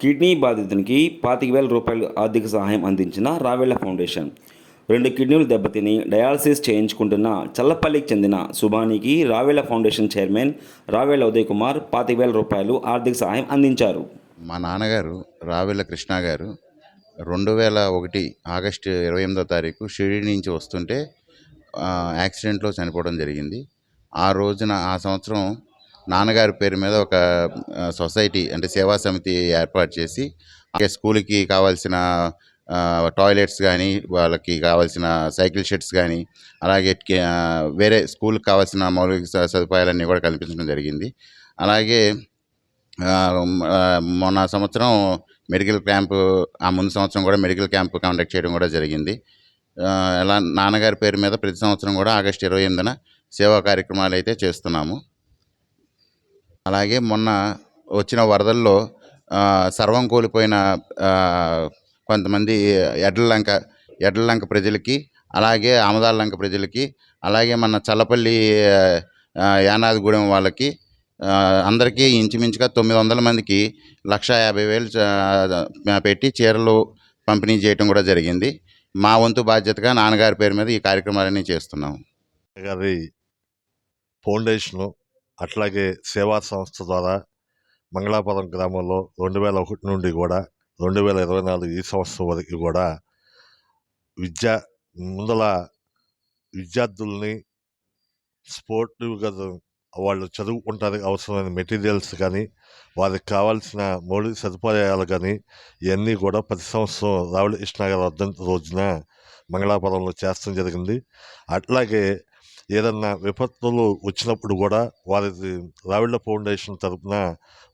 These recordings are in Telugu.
కిడ్నీ బాధితునికి పాతిక వేల రూపాయలు ఆర్థిక సహాయం అందించిన రావేళ్ళ ఫౌండేషన్. రెండు కిడ్నీలు దెబ్బతిని డయాలసిస్ చేయించుకుంటున్న చల్లపల్లికి చెందిన సుభానికి రావేళ్ళ ఫౌండేషన్ చైర్మన్ రావేళ్ళ ఉదయ్ కుమార్ పాతిక వేల రూపాయలు ఆర్థిక సహాయం అందించారు. మా నాన్నగారు రావెల కృష్ణ గారు రెండు వేల ఒకటి ఆగస్టు ఇరవై ఎనిమిదో తారీఖు షిరిడి నుంచి వస్తుంటే యాక్సిడెంట్లో చనిపోవడం జరిగింది. ఆ రోజున ఆ సంవత్సరం నాన్నగారి పేరు మీద ఒక సొసైటీ అంటే సేవా సమితి ఏర్పాటు చేసి అలాగే స్కూల్కి కావాల్సిన టాయిలెట్స్ కానీ వాళ్ళకి కావాల్సిన సైకిల్ షెడ్స్ కానీ అలాగే వేరే స్కూల్కి కావాల్సిన మౌలిక సదుపాయాలన్నీ కూడా కల్పించడం జరిగింది. అలాగే మొన్న సంవత్సరం మెడికల్ క్యాంపు ఆ ముందు సంవత్సరం కూడా మెడికల్ క్యాంప్ కండక్ట్ చేయడం కూడా జరిగింది. అలా ఎలా నాన్నగారి పేరు మీద ప్రతి సంవత్సరం కూడా ఆగస్టు ఇరవై ఎనిమిదిన సేవా కార్యక్రమాలు అయితే చేస్తున్నాము. అలాగే మొన్న వచ్చిన వరదల్లో సర్వం కోల్పోయిన కొంతమంది ఎడ్లలంక ఎడ్లలంక ప్రజలకి అలాగే ఆమదాల లంక ప్రజలకి అలాగే మన చల్లపల్లి యానాదిగూడెం వాళ్ళకి అందరికీ ఇంచుమించుగా తొమ్మిది వందల మందికి లక్ష యాభై వేలు పెట్టి చీరలు పంపిణీ చేయటం కూడా జరిగింది. మా వంతు బాధ్యతగా నాన్నగారి పేరు మీద ఈ కార్యక్రమాలన్నీ చేస్తున్నాము గారి ఫౌండేషను అట్లాగే సేవా సంస్థ ద్వారా మంగళాపురం గ్రామంలో రెండు వేల ఒకటి నుండి కూడా రెండు వేల ఇరవై నాలుగు ఈ సంవత్సరం వరకు కూడా విద్యా ముందల విద్యార్థుల్ని స్పోర్టివ్గా వాళ్ళు చదువుకుంటానికి అవసరమైన మెటీరియల్స్ కానీ వారికి కావాల్సిన మౌలిక సదుపాయాలు కానీ ఇవన్నీ కూడా ప్రతి సంవత్సరం రావుల కృష్ణగారి వద్దంత రోజున మంగళాపురంలో చేస్తాం జరిగింది. అట్లాగే ఏదన్నా విపత్తులు వచ్చినప్పుడు కూడా వారిది రావిళ్ళ ఫౌండేషన్ తరపున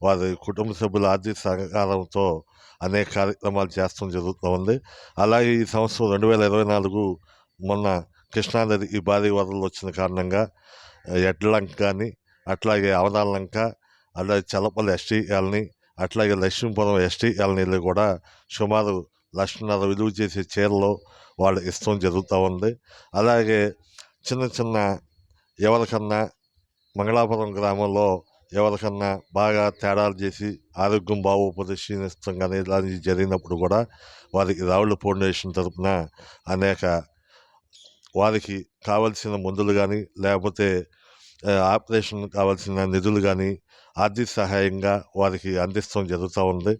వారి కుటుంబ సభ్యుల ఆర్థిక సహకారంతో అనేక కార్యక్రమాలు చేస్తడం జరుగుతూ ఉంది. అలాగే ఈ సంవత్సరం రెండు వేల ఇరవై నాలుగు మొన్న కృష్ణానది ఈ భారీ వరదలు వచ్చిన కారణంగా ఎడ్లంక కానీ అట్లాగే అవదాలంక అలాగే చల్లపల్లి ఎస్టీ కాలనీ అట్లాగే లక్ష్మీపురం ఎస్టీ కాలనీలో కూడా సుమారు లక్షన్నర విలువ చేసే చీరలు వాళ్ళు ఇష్టం జరుగుతూ ఉంది. అలాగే చిన్న చిన్న ఎవరికన్నా మంగళాపురం గ్రామంలో ఎవరికన్నా బాగా తేడాలు చేసి ఆరోగ్యం బాగు క్షీణిస్తాం కానీ ఇలాంటివి జరిగినప్పుడు కూడా వారికి రావుల ఫౌండేషన్ తరపున అనేక వారికి కావలసిన మందులు కానీ లేకపోతే ఆపరేషన్ కావాల్సిన నిధులు కానీ ఆర్థిక సహాయంగా వారికి అందిస్తాం జరుగుతూ ఉంది.